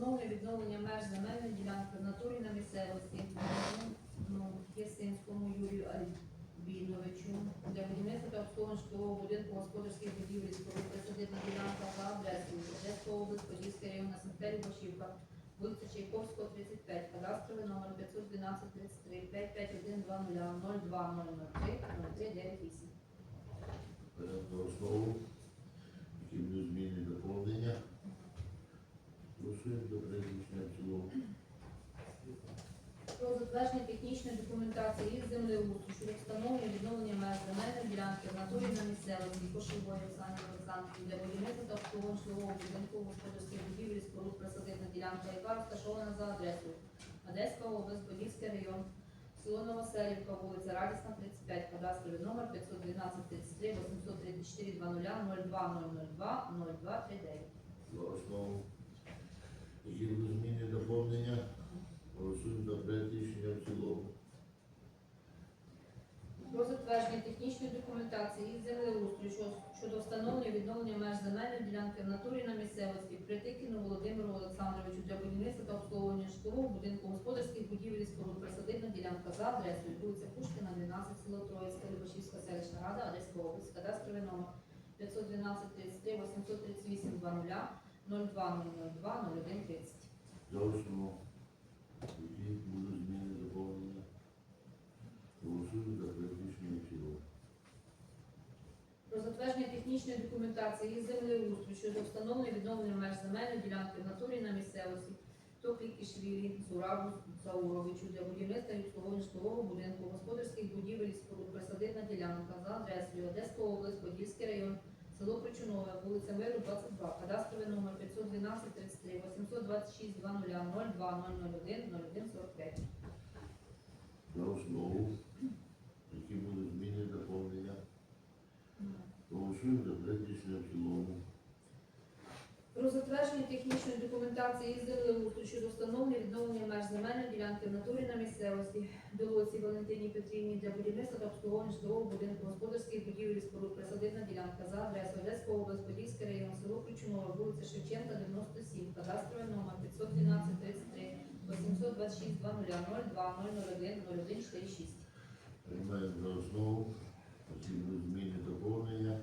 встановлення відновлення меж земельної ділянки в натурі на місцевості. Ну, Юрію Альбіновичу для будівництва та обслуговування житлового будинку господарських будівель споруд присадибна ділянка за адресою Одеська область, Подільський район на Сантелі Башівка, вулиця Чайковського, 35, кадастровий номер 512 33 55120 02 003 0398. Беремо за основу. Які будуть зміни доповнення. Голосуємо за призначення в цілому. Про затвердження технічної документації із землеустрою щодо встановлення і відновлення меж земельної ділянки в натурі на місцевості Кошової Оксані Олександрівні для будівництва та обслуговування будинку господарських будівель споруд присадибна ділянка, яка розташована за адресою Одеська область, Подільський район, село Новоселівка, вулиця Радісна, 35, кадастровий номер 512 33 834 00 02 002 02 39. За основу. Які зміни доповнення. Голосуємо за проект рішення в цілому. Про затвердження технічної документації із землеустрою що- щодо встановлення відновлення меж земельної ділянки в натурі на місцевості Притикіну Володимиру Олександровичу для будівництва та обслуговування житлового будинку господарських будівель споруд присадибна ділянка за адресою вулиця Пушкіна, 12, село Троїцьке, Любашівська селищна рада, Одеська область, кадастровий номер 512 33 838 00 02 002 01 30. За основу. Які будуть зміни доповнення. Голосуємо за проект рішення в цілому. Про затвердження технічної документації із землеустрою щодо встановлення відновлення меж земельної ділянки в натурі на місцевості Топлікішвілі Зурабу Зауровичу для будівництва і обслуговування житлового будинку, господарських будівель і споруд присадибна ділянка за адресою Одеська область, Подільський район, село Причунове, вулиця Миру, 22, кадастровий номер 512 33 826 00 02 001 01 45. За основу. Які будуть. Голосуємо за проект рішення. Про затвердження технічної документації із землеустрою щодо встановлення відновлення меж земельної ділянки в натурі на місцевості Білоці Валентині Петрівні для будівництва та обслуговування житлового будинку господарських будівель і споруд присадибна ділянка за адресою Одеська область, Подільський район, село Ключунове, вулиця Шевченка, 97, кадастровий номер 512 33 826 00 02 001 01 46. Приймаємо за основу. Які зміни доповнення.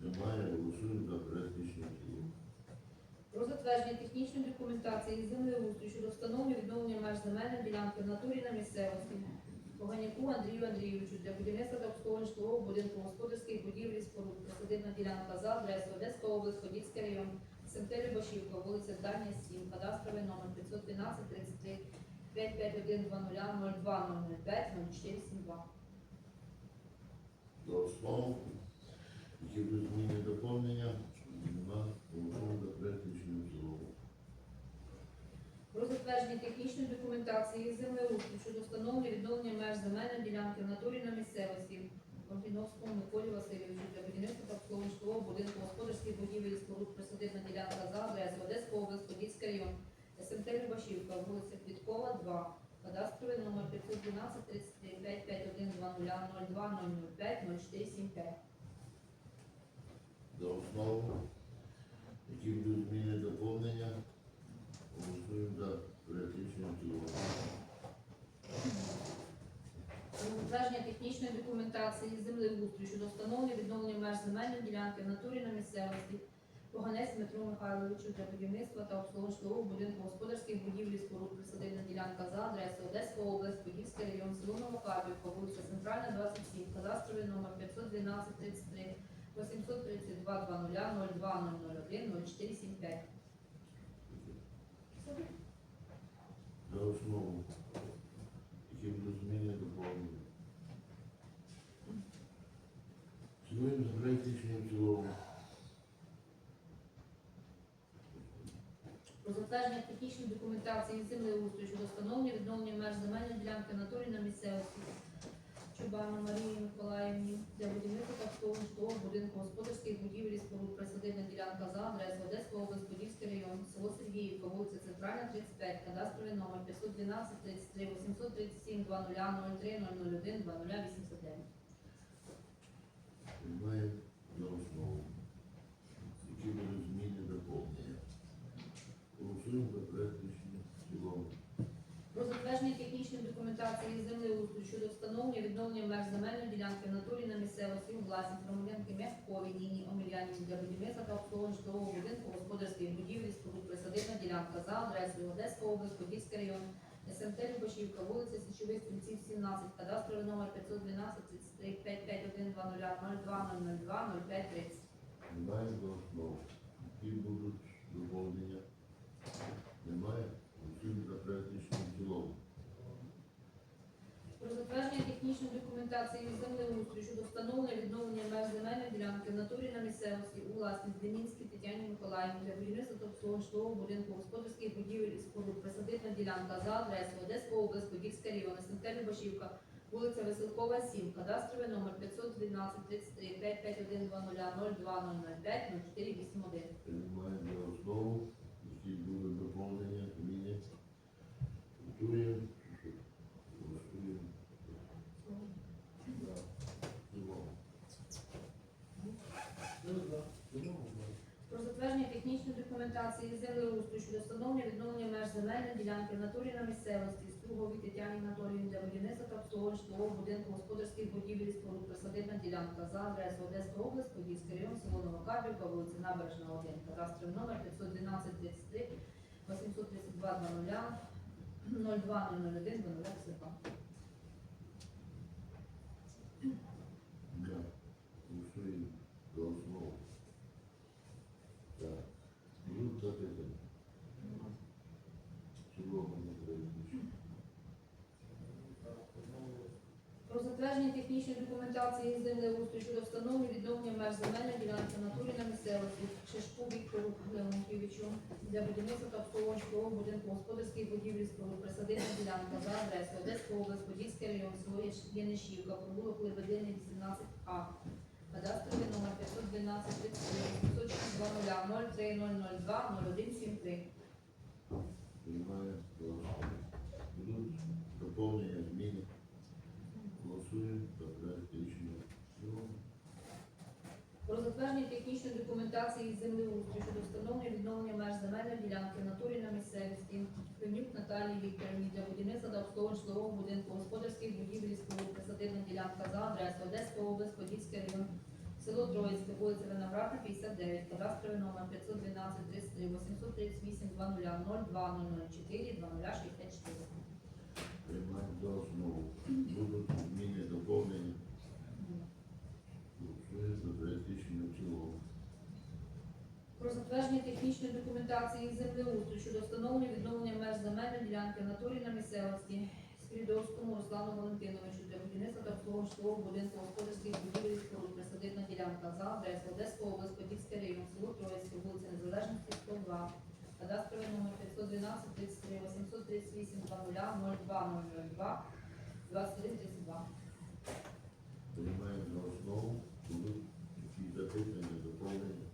Немає. Голосуємо за проект рішення в. Про затвердження технічної документації із землеустрою щодо встановлення відновлення меж земельної ділянки в натурі на місцевості Поганяку Андрію Андрійовичу для будівництва та обслуговування житлового будинку господарських будівлі споруд присадибна ділянка за адресою Одеська область, Подільський район, Сентелі Башівка, вулиця Дальня 7, кадастровий номер 512 33 551 00 02 005 0472. За основу. Які будуть зміни доповнення. Нема. Голосуємо за проект рішення. Про затвердження технічної документації землеустрою щодо встановлення відновлення меж земельної ділянки в натурі на місцевості Конфіновському Миколі Васильовичу для будівництва та будинку господарських будівель і споруд присадибна ділянка за адресою Одеська область, Подільський район, СМТ Любашівка, вулиця Квіткова, 2, кадастровий номер 512 33 551 00 02 005 0475. За основу. Які будуть зміни доповнення. Голосуємо за рішення в затвердження технічної документації землеустрою щодо встановлення відновлення меж земельної ділянки в натурі на місцевості Поганець Дмитру Михайловичу для будівництва та обслуговування будинку господарських будівель і споруд присадибна ділянка за адресою Одеська область, Подільський район, село Новокарпівка, вулиця Центральна, 27, кадастровий номер 512 33 832 00 02 001 0475. За основу. Які будуть зміни доповнення. Сьогодні проект рішення в цілому. Про затвердження технічної документації землеустрою щодо встановлення відновлення меж земельної ділянки натурі на місцевості Чубану Марії Миколаївні для будівництва та обслуговування житлового будинку господарських будівель і споруд присадибна ділянка за адресою Одеська область, Подільський район, село Сергіївка, вулиця Центральна, 35, кадастровий номер 512 33 837 2003 001 2089. Немає на основу. Які будуть зміни доповнення. Голосуємо Голосуємо за проект рішення в цілому. Про затвердження технічної документації землеустрою щодо встановлення відновлення меж земельної ділянки в натурі на місцевості у власність громадянки Мягковій Ніні Омельянівні для будівництва та обслуговування житлового будинку господарських будівлі споруд присадибна ділянка за адресою Одеська область, Подільський район, СМТ Любашівка, вулиця Січових Стрільців, 17, кадастровий номер 512 33 551 02 02 05 30. Немає основу. Які будуть доповнення? Немає. Голосуємо за рішення цілому. Технічної документації із землеустрою щодо встановлення відновлення меж земельної ділянки в натурі на місцевості у власність Демінській Тетяні Миколаївні для будівництва житлового будинку господарських будівель і споруд присадибна ділянка за адресою Одеська область, Подільський район, СМТ Любашівка, вулиця Веселкова, 7, кадастровий номер 512 33 551 02 0481. Приймаємо за основу. Які будуть доповнення, зміни. Готуємо. Голосуємо. За. В цілому. Про затвердження технічної документації із землеустрою щодо встановлення відновлення меж земельної ділянки в натурі на місцевості Струговій Тетяні Анатоліївні для будівництва та обслуговування житлового будинку господарських будівель споруд. Присадибна ділянка за адресою Одеська область, Подільський район, село Новокарлівка, вулиця Набережна 1, кадастровий номер 512 33 832 00 02 001 00 Да. Голосуємо за основу. Так. Будуть запитання. В цілому на проект рішення. Про затвердження технічної документації із землеустрою щодо встановлення відновлення меж земельної ділянки натурі на місцевості Шишку Віктору Леонтьєвичу для будівництва та обслуговування житлового будинку господарських будівлі споруд присадибна ділянка за адресою Одеська область, Подільський район, село Янишівка, провулок Лебедини, 18А. Кадастровий номер 512 33 862 03 0173. Приймаємо за основу. Будуть доповнення, зміни. Голосуємо за проект рішення. в цілому. Про затвердження технічної документації із землеустрою щодо встановлення відновлення меж земельної ділянки в натурі на місцевості Климюк Наталії Вікторівні для будівництва та обслуговування житлового будинку господарських будівель і споруд присадибна ділянка за адресою Одеська область, Подільський район, село Троїцьке, вулиця Виноградна, 59, кадастровий номер 512 33 838 00 02 004 0064. Приймаємо за основу. Будуть зміни, доповнення. Голосуємо за проект рішення в цілому. Про затвердження технічної документації із землеустрою щодо встановлення відновлення меж земельної ділянки натурі на місцевості Спірідовському Руслану Валентиновичу для будівництва та обслуговування будинку господарських будівель і споруд ділянка за адресою Одеська область, Подільський район, село Троїцьке, вулиця Незалежності, 102, кадастровий номер 512 33 838 00 02 002 21 32. Приймаємо за основу. Якісь запитання, доповнення.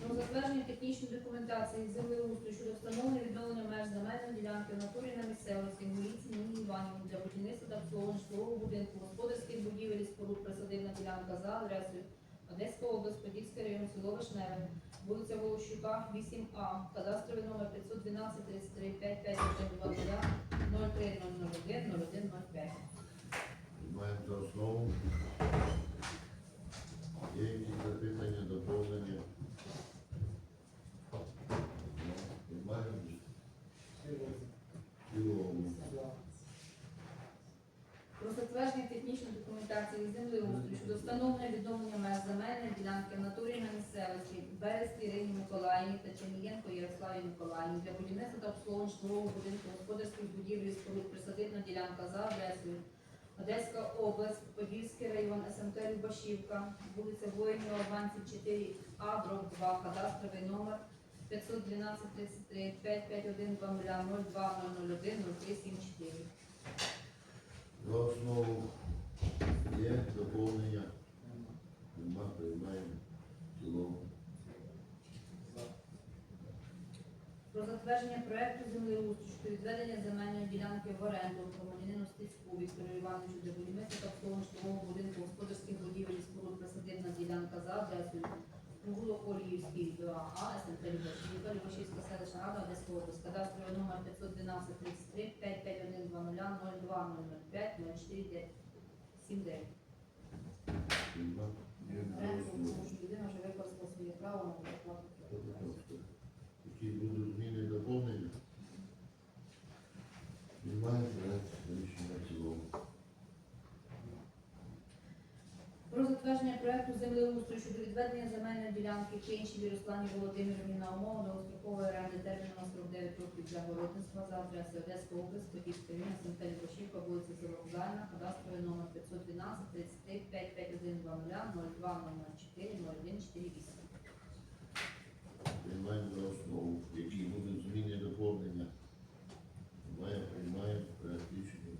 Про затвердження технічної документації з землеустрою щодо встановлення відновлення меж земельної ділянки в натурі на місцевості Голіці Ніні Іванівні для будівництва та обслуговування житлового будинку, господарських будівель і споруд присадибна ділянка за адресою Одеська область, Подільський район, село Вишневе, вулиця Волощука, 8А, кадастровий номер 512 33 551 03 001 01 05. Приймаємо за основу. Є якісь запитання, доповнення? Цілому. Про затвердження технічної документації землеустрою щодо встановлення відновлення меж земельної ділянки в натурі на місцевості Березькій Ірині Миколаївні та Чернієнко Ярославі Миколаївні для будівництва та обслуговування житлового будинку господарських будівель і споруд присадибна ділянка за адресою Одеська область, Подільський район, СМТ Любашівка, вулиця Воїнів Аванців 4А, дроб 2, кадастровий номер 512 33 551 02 001 0374. За основу є доповнення. Нема, приймаємо. В цілому. про затвердження проекту землеустрою щодо відведення земельної ділянки в оренду громадянину Стецьку Віктору Івановичу для будівництва такого житлового будинку господарських будівель і споруд присадибна ділянка за адресою Вуглоколіївський 2А, СНТ Любашівка, Любашівська селищна рада Одеської області, кадастровий номер 512 33 55120 02 005 04 79. Людина вже використала своє право на оплату. Які будуть зміни і доповнення? Немає проект рішення в цілому. Про затвердження проекту землеустрою щодо відведення земельної ділянки Кенчеві Руслані Володимирівні на умову довгострокової оренди терміну на 49 років для городництва за адресою Одеська область, Подільська район, СМТ Любашівка, вулиця Завокзальна, кадастровий номер 512 33 55120 0204 0148. Приймаємо за основу. Які будуть доповнення? Немає, приймаємо проект рішення.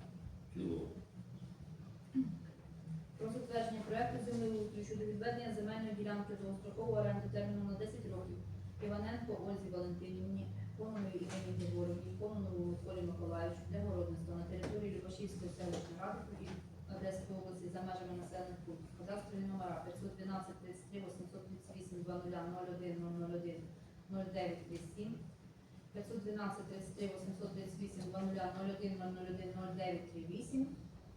Про затвердження проекту землеустрою щодо відведення земельної ділянки довгострокової оренди терміну на 10 років Іваненко Ользі Валентинівні, Кононовій Івані Григорівні, Кононову Миколі Миколаївичу для городництва на території Любашівської селищної ради Одеської області за межами населених пунктів. Кадастрові номера 512 33 838 00 01 001 09 37 512 33 838 00 01 001 09 38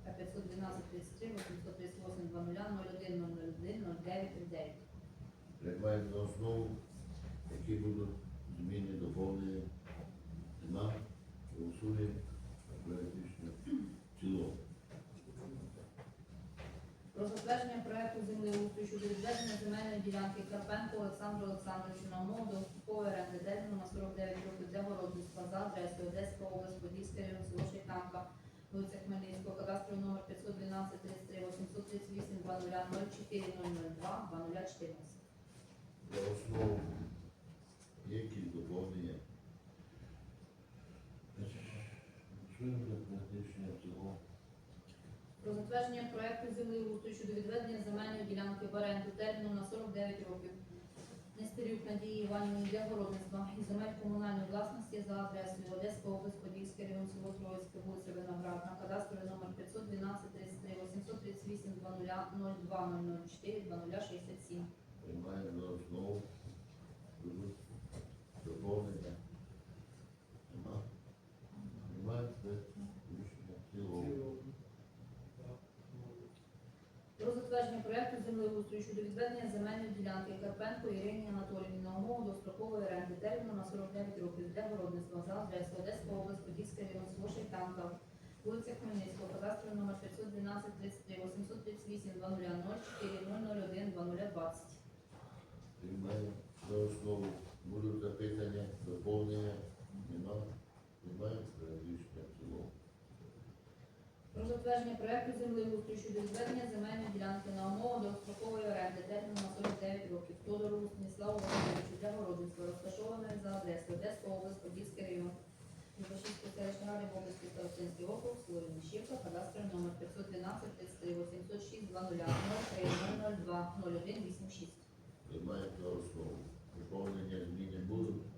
та 512 33 838 00 01 001 09 39. Приймаємо за основу. Які будуть зміни, доповнення? Нема. голосує Проект в цілому. Про затвердження проекту землеустрою щодо відведення земельної ділянки Карпенко Олександру Олександровичу на умову довгострокової оренди терміну на 49 років для городництва за адресою Одеська область, Подільська район, село Шайтанка, вулиця Хмельницького, кадастровий номер 512 33 838 00 04 002 2014. За основу. Є якісь доповнення? Проект рішення цілому. Про затвердження проекту землеустрою щодо відведення земельної ділянки в оренду терміну на 49 років. Нестерюк Надії Іванівні для городництва і земель комунальної власності за адресою Одеська область, Подільський район, село Троїцьке, вулиця Виноградна, кадастровий номер 512 33 838 00 004 2067. Приймаємо за основу. Доповнення. Нема. Немає проект рішення в цілому. Про затвердження проекту землеустрою щодо відведення земельної ділянки Карпенко Ірині Анатоліївні на умову дострокової оренди терміну на 49 років для городництва за адресою Одеська область, Подільський район, село Шайтанка, вулиця Хмельницького, кадастровий номер 512 33 838 00 04 001 2020. Приймаємо за основу. Будуть запитання, доповнення. Нема. Приймаємо проект рішення в цілому. Про затвердження проекту землеустрою щодо відведення земельної ділянки на умову дострокової оренди терміну на 49 років Тодору Станіславу Васильовичу для городництва, розташованої за адресою Одеська область, Подільський район, Любашівської селищної ради в області Старостинський округ, село Вінничівка, кадастровий номер 512 33 806 00 03 002 01 86. Приймаємо за основу. Доповнення зміни будуть.